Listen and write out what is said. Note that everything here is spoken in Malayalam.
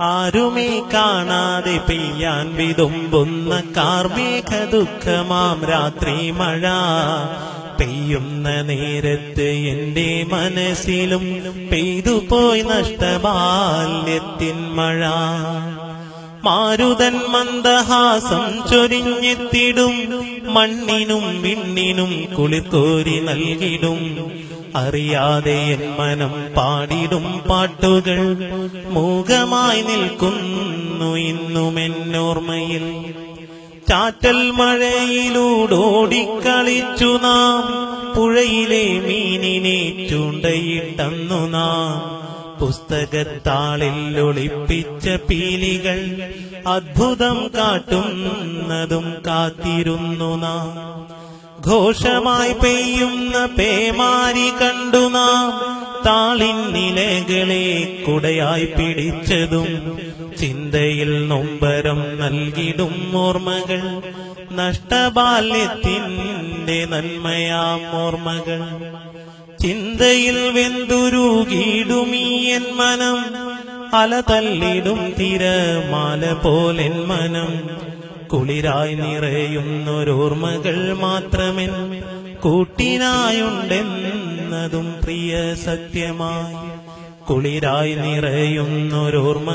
ആരുമേ കാണാതെ പെയ്യാൻ വിതുമ്പുന്ന കാർമേഘ ദുഃഖമാം രാത്രി മഴ. പെയ്യുന്ന നേരത്ത് എന്റെ മനസ്സിലും പെയ്തു പോയി നഷ്ടബാല്യത്തിൻ മഴ. മാരുതൻ മന്ദഹാസം ചൊരിഞ്ഞെത്തിടും മണ്ണിനും വിണ്ണിനും കുളിത്തോരി നൽകിടും. അറിയാതെ എൻ മനം പാടിടും പാട്ടുകൾ മൂകമായി നിൽക്കുന്നു ഇന്നും എന്നോർമ്മയിൽ ചാറ്റൽ മഴയിലൂടോടിക്കളിച്ചു നാം പുഴയിലെ മീനിനെ ചൂണ്ടയിട്ടന്നു നാം. പുസ്തകത്താളിൽ ഒളിപ്പിച്ച പീലികൾ അത്ഭുതം കാട്ടുന്നതും കാത്തിരുന്നു നാം. ഘോഷമായി പെയ്യുന്ന പേമാരി കണ്ടു നാം. താളിൻ നിലകളെ കുടയായി പിടിച്ചതും ചിന്തയിൽ നൊമ്പരം നൽകിടും ഓർമ്മകൾ. നഷ്ടബാല്യത്തിന്റെ നന്മയാം ഓർമ്മകൾ. ചിന്തയിൽ വെന്തുരുകിടുമീ എൻ മനം. അല തല്ലിടും തിരമാല പോലെൻ മനം. കുളിരായി നിറയുന്നൊരോർമ്മകൾ മാത്രമെൻ കൂട്ടിനായുണ്ടെന്നതും പ്രിയ സത്യമായി. കുളിരായി നിറയുന്നൊരോർമ്മ